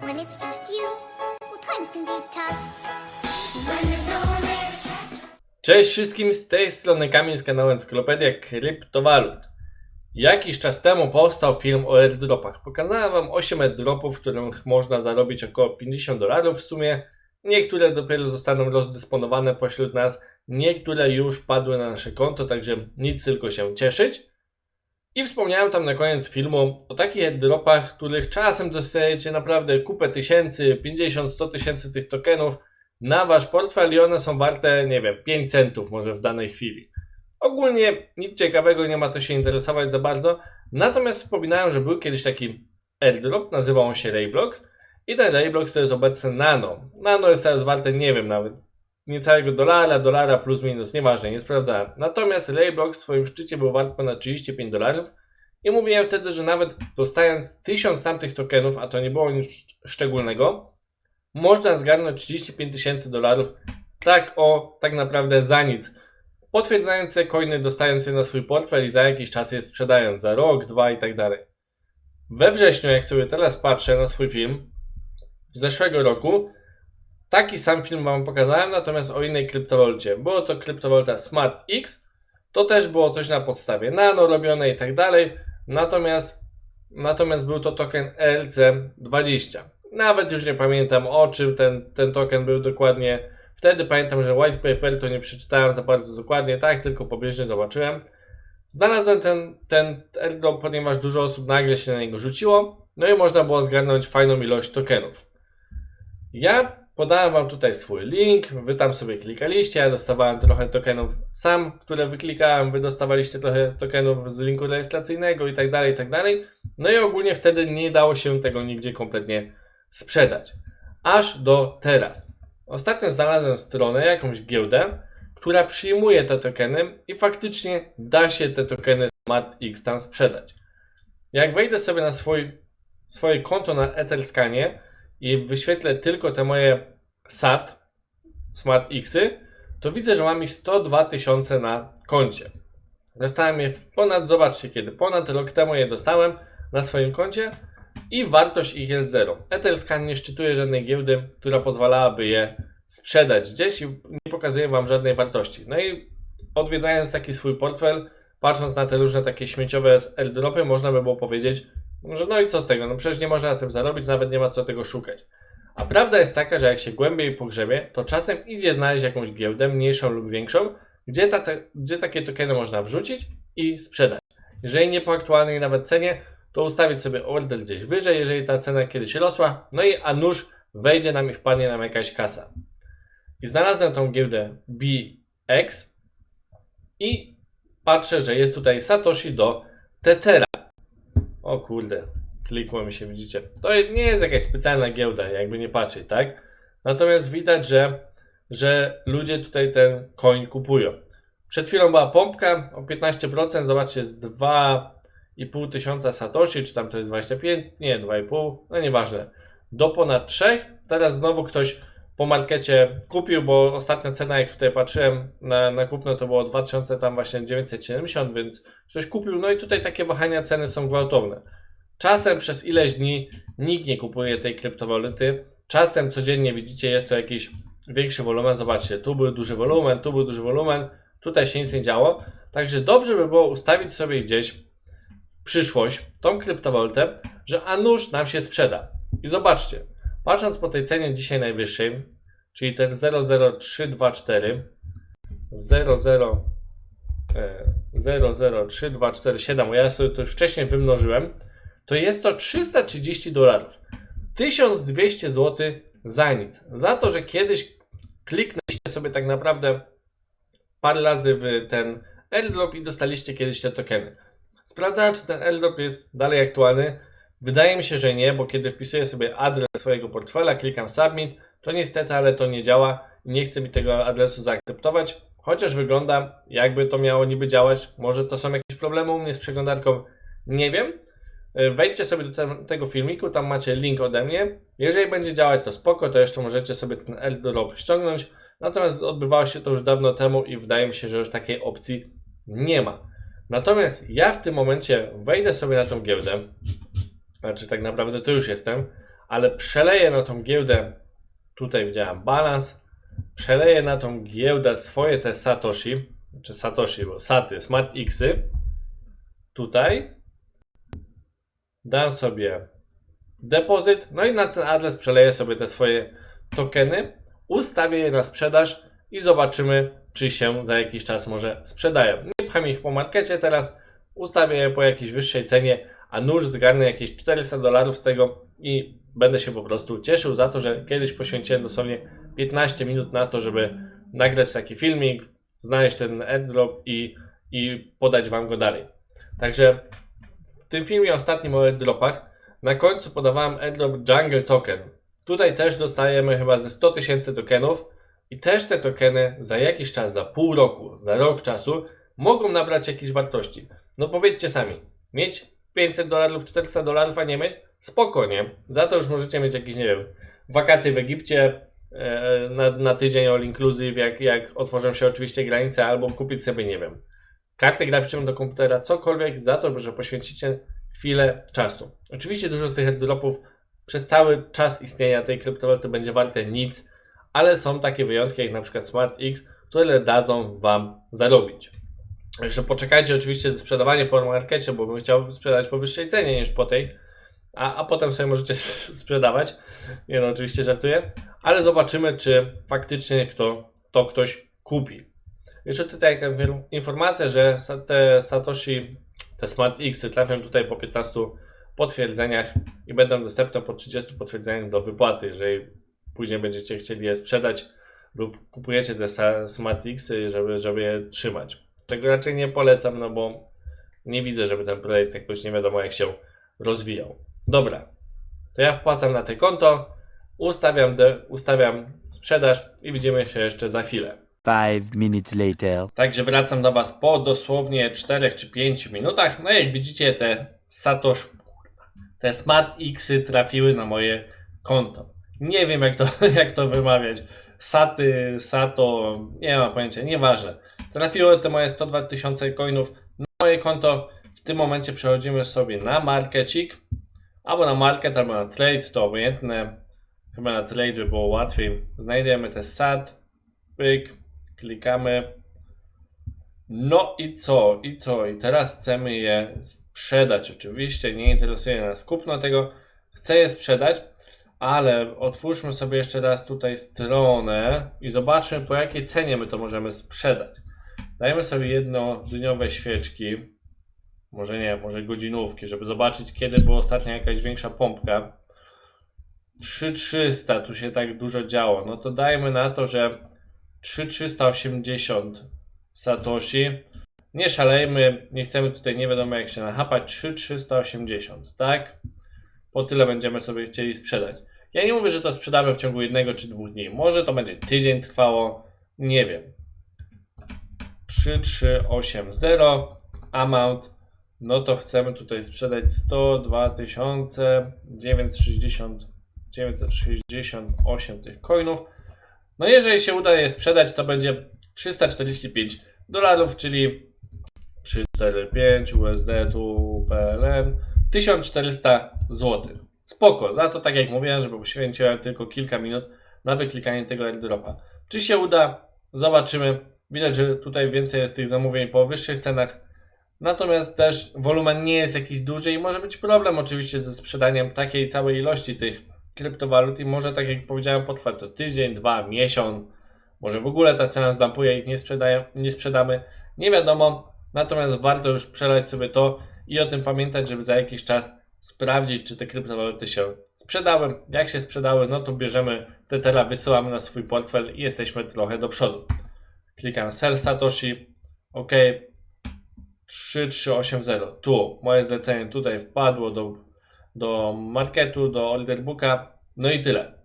when it's just you, well, times can be tough. Cześć wszystkim, z tej strony Kamil z kanału Encyklopedię Kryptowalut. Jakiś czas temu powstał film o airdropach. Pokazałem wam 8 airdropów, w których można zarobić około 50 dolarów w sumie. Niektóre dopiero zostaną rozdysponowane pośród nas, niektóre już wpadły na nasze konto, także nic tylko się cieszyć. I wspomniałem tam na koniec filmu o takich airdropach, których czasem dostajecie naprawdę kupę tysięcy, 50-100 tysięcy tych tokenów, na wasz portfel i one są warte, nie wiem, 5 centów może w danej chwili. Ogólnie nic ciekawego, nie ma to się interesować za bardzo. Natomiast wspominałem, że był kiedyś taki airdrop, nazywał on się Rayblox i ten Rayblox to jest obecny Nano. Nano jest teraz warte, nie wiem nawet, niecałego dolara, dolara plus minus, nieważne, nie sprawdzałem. Natomiast Rayblox w swoim szczycie był wart ponad 35 dolarów i mówiłem wtedy, że nawet dostając 1000 tamtych tokenów, a to nie było nic szczególnego, można zgarnąć 35 tysięcy dolarów tak o, tak naprawdę za nic. Potwierdzając te coiny, dostając je na swój portfel i za jakiś czas je sprzedając, za rok, dwa i tak dalej. We wrześniu, jak sobie teraz patrzę na swój film z zeszłego roku, taki sam film Wam pokazałem, natomiast o innej kryptowalucie. Było to kryptowaluta Smart X, to też było coś na podstawie nano robione i tak dalej, natomiast, natomiast był to token ERC20. Nawet już nie pamiętam o czym ten, ten token był dokładnie. Wtedy pamiętam, że white paper to nie przeczytałem za bardzo dokładnie, tak, tylko pobieżnie zobaczyłem. Znalazłem ten, ten airdrop, ponieważ dużo osób nagle się na niego rzuciło, no i można było zgarnąć fajną ilość tokenów. Ja podałem Wam tutaj swój link, Wy tam sobie klikaliście, ja dostawałem trochę tokenów sam, które wyklikałem, Wy dostawaliście trochę tokenów z linku rejestracyjnego i tak dalej, i tak dalej. No i ogólnie wtedy nie dało się tego nigdzie kompletnie sprzedać. Aż do teraz. Ostatnio znalazłem stronę, jakąś giełdę, która przyjmuje te tokeny i faktycznie da się te tokeny Smart X tam sprzedać. Jak wejdę sobie na swój, swoje konto na Etherscanie i wyświetlę tylko te moje SAT, Smart Xy, to widzę, że mam ich 102 tysiące na koncie. Dostałem je w ponad, zobaczcie kiedy, ponad rok temu je dostałem na swoim koncie i wartość ich jest zero. Etherscan nie szczytuje żadnej giełdy, która pozwalałaby je sprzedać gdzieś i nie pokazuje Wam żadnej wartości. No i odwiedzając taki swój portfel, patrząc na te różne takie śmieciowe airdropy, można by było powiedzieć, że no i co z tego, no przecież nie można na tym zarobić, nawet nie ma co tego szukać. A prawda jest taka, że jak się głębiej pogrzebie, to czasem idzie znaleźć jakąś giełdę, mniejszą lub większą, gdzie, ta, te, gdzie takie tokeny można wrzucić i sprzedać. Jeżeli nie po aktualnej nawet cenie, to ustawić sobie order gdzieś wyżej, jeżeli ta cena kiedyś rosła, no i a nuż wejdzie nam i wpadnie nam jakaś kasa. I znalazłem tą giełdę BX i patrzę, że jest tutaj Satoshi do Tethera. O kurde, klikło mi się, widzicie. To nie jest jakaś specjalna giełda, jakby nie patrzeć, tak? Natomiast widać, że, że ludzie tutaj ten coin kupują. Przed chwilą była pompka o 15%, zobaczcie, z 2,5 tysiąca Satoshi, czy tam to jest 25, nie, 2,5, no nieważne, do ponad 3. Teraz znowu ktoś po markecie kupił, bo ostatnia cena, jak tutaj patrzyłem na, na kupno, to było 2000, tam właśnie 970, więc ktoś kupił. No i tutaj takie wahania ceny są gwałtowne. Czasem przez ileś dni nikt nie kupuje tej kryptowaluty. Czasem codziennie widzicie, jest to jakiś większy wolumen. Zobaczcie, tu był duży wolumen, tu był duży wolumen, tutaj się nic nie działo. Także dobrze by było ustawić sobie gdzieś w przyszłość tą kryptowalutę, że a nuż nam się sprzeda. I zobaczcie, patrząc po tej cenie dzisiaj najwyższej, czyli ten 00324, 00, e, 00324,7, bo ja sobie to już wcześniej wymnożyłem, to jest to 330 dolarów. 1200 zł za nic. Za to, że kiedyś kliknęliście sobie tak naprawdę parę razy w ten airdrop i dostaliście kiedyś te tokeny. Sprawdzałem, czy ten airdrop jest dalej aktualny. Wydaje mi się, że nie, bo kiedy wpisuję sobie adres swojego portfela, klikam submit, to niestety, ale to nie działa i nie chce mi tego adresu zaakceptować. Chociaż wygląda, jakby to miało niby działać. Może to są jakieś problemy u mnie z przeglądarką, nie wiem. Y, Wejdźcie sobie do te, tego filmiku, tam macie link ode mnie. Jeżeli będzie działać, to spoko, to jeszcze możecie sobie ten airdrop ściągnąć. Natomiast odbywało się to już dawno temu i wydaje mi się, że już takiej opcji nie ma. Natomiast ja w tym momencie wejdę sobie na tą giełdę, znaczy tak naprawdę to już jestem, ale przeleję na tą giełdę, tutaj widziałem balans, przeleję na tą giełdę swoje te Satoshi, czy Satoshi, bo Saty, Smart Xy, tutaj, dam sobie depozyt, no i na ten adres przeleję sobie te swoje tokeny, ustawię je na sprzedaż i zobaczymy, czy się za jakiś czas może sprzedają. Nie pcham ich po markecie teraz, ustawię je po jakiejś wyższej cenie, a nóż zgarnę jakieś 400 dolarów z tego i będę się po prostu cieszył za to, że kiedyś poświęciłem dosłownie 15 minut na to, żeby nagrać taki filmik, znaleźć ten airdrop i, i podać Wam go dalej. Także w tym filmie ostatnim o airdropach na końcu podawałem airdrop Jungle Token. Tutaj też dostajemy chyba ze 100 tysięcy tokenów i też te tokeny za jakiś czas, za pół roku, za rok czasu mogą nabrać jakieś wartości. No powiedzcie sami, mieć 500 dolarów, 400 dolarów, a nie mieć? Spokojnie. Za to już możecie mieć jakieś, nie wiem, wakacje w Egipcie e, na, na tydzień all inclusive, jak, jak otworzą się oczywiście granice, albo kupić sobie, nie wiem, kartę graficzną do komputera, cokolwiek za to, że poświęcicie chwilę czasu. Oczywiście dużo z tych airdropów przez cały czas istnienia tej kryptowaluty będzie warte nic, ale są takie wyjątki jak na przykład SmartX, które dadzą Wam zarobić. Jeszcze poczekajcie oczywiście ze sprzedawaniem po markecie, bo bym chciał sprzedać po wyższej cenie niż po tej, a, a potem sobie możecie sprzedawać. Nie no, oczywiście żartuję, ale zobaczymy, czy faktycznie kto, to ktoś kupi. Jeszcze tutaj informacja, że te Satoshi, te Smart X trafią tutaj po 15 potwierdzeniach i będą dostępne po 30 potwierdzeniach do wypłaty, jeżeli później będziecie chcieli je sprzedać lub kupujecie te Smart X, żeby, żeby je trzymać. Czego raczej nie polecam, no bo nie widzę, żeby ten projekt jakoś nie wiadomo jak się rozwijał. Dobra, to ja wpłacam na te konto, ustawiam, de, ustawiam sprzedaż i widzimy się jeszcze za chwilę. Five minutes later. Także wracam do Was po dosłownie 4 czy 5 minutach. No i jak widzicie, te Satoshi, te Smart Xy trafiły na moje konto. Nie wiem jak to, jak to wymawiać. Saty, Sato, nie mam pojęcia, nieważne. Trafiły te moje 102 tysiące coinów na moje konto. W tym momencie przechodzimy sobie na markecik, albo na market, albo na trade, to obojętne. Chyba na trade by było łatwiej. Znajdujemy te SAT, pyk, klikamy. No i co? I co? I teraz chcemy je sprzedać. Oczywiście nie interesuje nas kupno tego. Chcę je sprzedać, ale otwórzmy sobie jeszcze raz tutaj stronę i zobaczmy po jakiej cenie my to możemy sprzedać. Dajmy sobie jednodniowe świeczki. Może nie, może godzinówki, żeby zobaczyć kiedy była ostatnia jakaś większa pompka. 3300, tu się tak dużo działo. No to dajmy na to, że 3380 Satoshi. Nie szalejmy, nie chcemy tutaj nie wiadomo jak się nachapać. 3380, tak? Po tyle będziemy sobie chcieli sprzedać. Ja nie mówię, że to sprzedamy w ciągu jednego czy dwóch dni. Może to będzie tydzień trwało, nie wiem. 3380 amount. No to chcemy tutaj sprzedać 102 960 968 tych coinów. No jeżeli się uda je sprzedać, to będzie 345 dolarów, czyli 345 USD tu PLN 1400 zł. Spoko, za to tak jak mówiłem, żeby poświęciłem tylko kilka minut na wyklikanie tego airdropa. Czy się uda? Zobaczymy. Widać, że tutaj więcej jest tych zamówień po wyższych cenach. Natomiast też wolumen nie jest jakiś duży i może być problem oczywiście ze sprzedaniem takiej całej ilości tych kryptowalut i może tak jak powiedziałem potrwa to tydzień, dwa, miesiąc. Może w ogóle ta cena zdampuje i ich nie, nie sprzedamy. Nie wiadomo. Natomiast warto już przelać sobie to i o tym pamiętać, żeby za jakiś czas sprawdzić, czy te kryptowaluty się sprzedały. Jak się sprzedały, no to bierzemy Tethera, wysyłamy na swój portfel i jesteśmy trochę do przodu. Klikam Sell Satoshi. OK. 3380. Tu moje zlecenie tutaj wpadło do, do marketu, do orderbooka. No i tyle.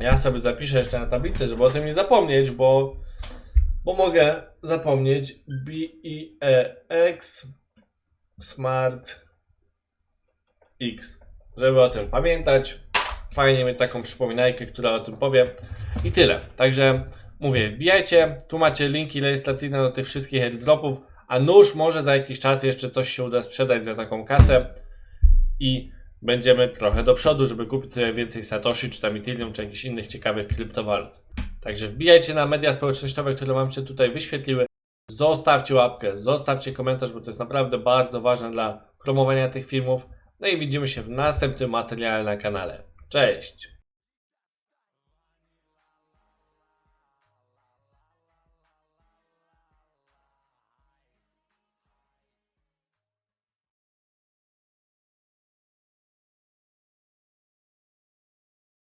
Ja sobie zapiszę jeszcze na tablicę, żeby o tym nie zapomnieć, bo, bo mogę zapomnieć. BEX Smart X. Żeby o tym pamiętać. Fajnie mieć taką przypominajkę, która o tym powie. I tyle. Także mówię, wbijajcie. Tu macie linki legislacyjne do tych wszystkich airdropów. A nóż może za jakiś czas jeszcze coś się uda sprzedać za taką kasę. I będziemy trochę do przodu, żeby kupić sobie więcej Satoshi, czy tam Ethereum, czy jakichś innych ciekawych kryptowalut. Także wbijajcie na media społecznościowe, które Wam się tutaj wyświetliły. Zostawcie łapkę, zostawcie komentarz, bo to jest naprawdę bardzo ważne dla promowania tych filmów. No i widzimy się w następnym materiale na kanale. Cześć!